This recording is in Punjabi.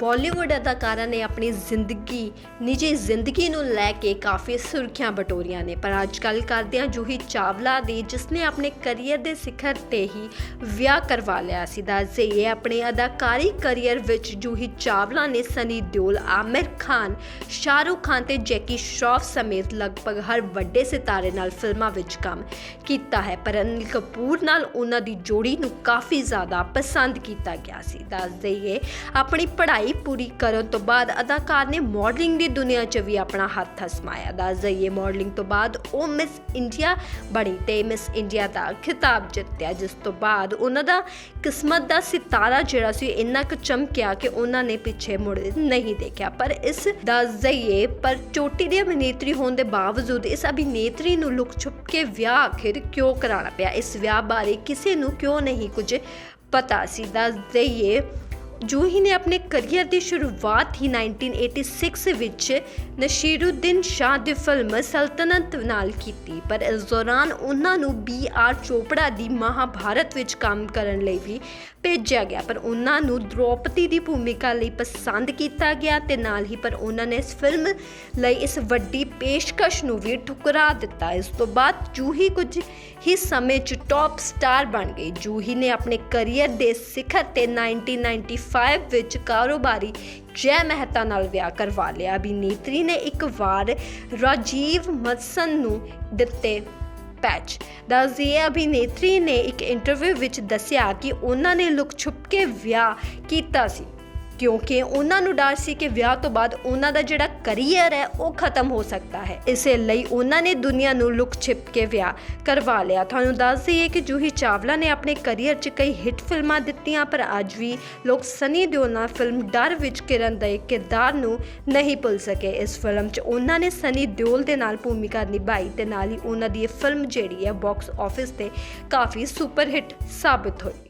ਬਾਲੀਵੁੱਡ ਅਦਾਕਾਰਾਂ ਨੇ ਆਪਣੀ ਜ਼ਿੰਦਗੀ, ਨਿੱਜੀ ਜ਼ਿੰਦਗੀ ਨੂੰ ਲੈ ਕੇ ਕਾਫੀ ਸੁਰਖੀਆਂ ਬਟੋਰੀਆਂ ਨੇ। ਪਰ ਅੱਜ ਗੱਲ ਕਰਦੇ ਹਾਂ ਜੂਹੀ ਚਾਵਲਾ ਦੀ, ਜਿਸ ਨੇ ਆਪਣੇ ਕੈਰੀਅਰ ਦੇ ਸਿਖਰ ਤੇ ਹੀ ਵਿਆਹ ਕਰਵਾ ਲਿਆ ਸੀ ਦੱਸਦੇ ਇਹ ਆਪਣੇ ਅਦਾਕਾਰੀ ਕੈਰੀਅਰ ਵਿੱਚ ਜੂਹੀ ਚਾਵਲਾ ਨੇ ਸਨੀ ਦਿਓਲ, ਆਮਿਰ ਖਾਨ, ਸ਼ਾਹਰੁਖ ਖਾਨ ਤੇ ਜੈਕੀ ਸ਼ਰੋਫ ਸਮੇਤ ਲਗਭਗ ਹਰ ਵੱਡੇ ਸਿਤਾਰੇ ਨਾਲ ਫਿਲਮਾਂ ਵਿੱਚ ਕੰਮ ਕੀਤਾ ਹੈ। ਪਰ ਅਨਿਲ ਕਪੂਰ ਨਾਲ ਉਹਨਾਂ ਦੀ ਜੋੜੀ ਨੂੰ ਕਾਫੀ ਜ਼ਿਆਦਾ ਪਸੰਦ ਕੀਤਾ ਗਿਆ ਸੀ। ਦੱਸ ਦਈਏ, ਆਪਣੀ ਪੜ੍ਹਾਈ ਪੂਰੀ ਕਰਨ ਤੋਂ ਬਾਅਦ ਅਦਾਕਾਰ ਨੇ ਮਾਡਲਿੰਗ ਦੀ ਦੁਨੀਆ 'ਚ ਵੀ ਆਪਣਾ ਹੱਥ ਅਸਮਾਇਆ ਦੱਸ ਦਈਏ ਮਾਡਲਿੰਗ ਤੋਂ ਬਾਅਦ ਉਹ ਮਿਸ ਇੰਡੀਆ ਬਣੀ ਤੇ ਮਿਸ ਇੰਡੀਆ ਦਾ ਖਿਤਾਬ ਜਿੱਤਿਆ, ਜਿਸ ਤੋਂ ਬਾਅਦ ਉਹਨਾਂ ਦਾ ਕਿਸਮਤ ਦਾ ਸਿਤਾਰਾ ਜਿਹੜਾ ਸੀ, ਇੰਨਾ ਕੁ ਚਮਕਿਆ ਕਿ ਉਹਨਾਂ ਨੇ ਪਿੱਛੇ ਮੁੜ ਨਹੀਂ ਦੇਖਿਆ। ਪਰ ਇਸ ਦੱਸ ਦਈਏ ਪਰ ਚੋਟੀ ਦੀ ਅਭਿਨੇਤਰੀ ਹੋਣ ਦੇ ਬਾਵਜੂਦ ਇਸ ਅਭਿਨੇਤਰੀ ਨੂੰ ਲੁਕ ਛੁਪ ਕੇ ਵਿਆਹ ਆਖਿਰ ਕਿਉਂ ਕਰਾਉਣਾ ਪਿਆ? ਇਸ ਵਿਆਹ ਬਾਰੇ ਕਿਸੇ ਨੂੰ ਕਿਉਂ ਨਹੀਂ ਕੁਝ ਪਤਾ ਸੀ? ਦੱਸ ਦਈਏ ਜੂਹੀ ਨੇ ਆਪਣੇ ਕਰੀਅਰ ਦੀ ਸ਼ੁਰੂਆਤ ਹੀ 1986 ਵਿੱਚ ਨਸ਼ੀਰੁਦੀਨ ਸ਼ਾਹ ਦੀ ਫਿਲਮ ਸਲਤਨਤ ਨਾਲ ਕੀਤੀ। ਪਰ ਇਸ ਦੌਰਾਨ ਉਹਨਾਂ ਨੂੰ ਬੀ ਆਰ ਚੋਪੜਾ ਦੀ ਮਹਾਭਾਰਤ ਵਿੱਚ ਕੰਮ ਕਰਨ ਲਈ ਵੀ ਭੇਜਿਆ ਗਿਆ। ਪਰ ਉਹਨਾਂ ਨੂੰ ਦ੍ਰੋਪਦੀ ਦੀ ਭੂਮਿਕਾ ਲਈ ਪਸੰਦ ਕੀਤਾ ਗਿਆ ਤੇ ਨਾਲ ਹੀ ਪਰ ਉਹਨਾਂ ਨੇ ਇਸ ਫਿਲਮ ਲਈ ਇਸ ਵੱਡੀ ਪੇਸ਼ਕਸ਼ ਨੂੰ ਵੀ ਠੁਕਰਾ ਦਿੱਤਾ। ਇਸ ਤੋਂ ਬਾਅਦ ਜੂਹੀ ਕੁਝ ਹੀ ਸਮੇਂ 'ਚ ਟੌਪ ਸਟਾਰ ਬਣ ਗਈ। ਜੂਹੀ ਨੇ ਆਪਣੇ ਕਰੀਅਰ ਦੇ ਸਿਖਰ ਤੇ 1994 1995 ਵਿੱਚ ਕਾਰੋਬਾਰੀ ਜੈ ਮਹਿਤਾ ਨਾਲ ਵਿਆਹ ਕਰਵਾ ਲਿਆ। ਅਭਿਨੇਤਰੀ ਨੇ ਇੱਕ ਵਾਰ ਰਾਜੀਵ ਮਤਸਨ ਨੂੰ ਦਿੱਤੇ ਪੈਚ ਦੱਸਦੀਏ ਅਭਿਨੇਤਰੀ ਨੇ ਇੱਕ ਇੰਟਰਵਿਊ ਵਿੱਚ ਦੱਸਿਆ ਕਿ ਉਹਨਾਂ ਨੇ ਲੁਕ ਛੁਪ ਕੇ ਵਿਆਹ ਕੀਤਾ ਸੀ। ਕਿਉਂਕਿ ਉਹਨਾਂ ਨੂੰ ਡਰ ਸੀ ਕਿ ਵਿਆਹ ਤੋਂ ਬਾਅਦ ਉਹਨਾਂ ਦਾ ਜਿਹੜਾ ਕਰੀਅਰ ਹੈ, ਉਹ ਖਤਮ ਹੋ ਸਕਦਾ ਹੈ। ਇਸੇ ਲਈ ਉਹਨਾਂ ਨੇ ਦੁਨੀਆ ਨੂੰ ਲੁਕ ਛਿਪ ਕੇ ਵਿਆਹ ਕਰਵਾ ਲਿਆ। ਤੁਹਾਨੂੰ ਦੱਸ ਦਈਏ ਕਿ ਜੂਹੀ ਚਾਵਲਾ ਨੇ ਆਪਣੇ ਕਰੀਅਰ 'ਚ ਕਈ ਹਿੱਟ ਫਿਲਮਾਂ ਦਿੱਤੀਆਂ, ਪਰ ਅੱਜ ਵੀ ਲੋਕ ਸਨੀ ਦਿਓਲ ਨਾਲ ਫਿਲਮ ਡਰ ਵਿੱਚ ਕਿਰਨ ਦੇ ਕਿਰਦਾਰ ਨੂੰ ਨਹੀਂ ਭੁੱਲ ਸਕੇ। ਇਸ ਫਿਲਮ 'ਚ ਉਹਨਾਂ ਨੇ ਸਨੀ ਦਿਓਲ ਦੇ ਨਾਲ ਭੂਮਿਕਾ ਨਿਭਾਈ ਤੇ ਨਾਲ ਹੀ ਉਹਨਾਂ ਦੀ ਇਹ ਫਿਲਮ ਜਿਹੜੀ ਹੈ ਬਾਕਸ ਆਫਿਸ ਤੇ ਕਾਫੀ ਸੁਪਰ ਹਿੱਟ ਸਾਬਿਤ ਹੋਈ।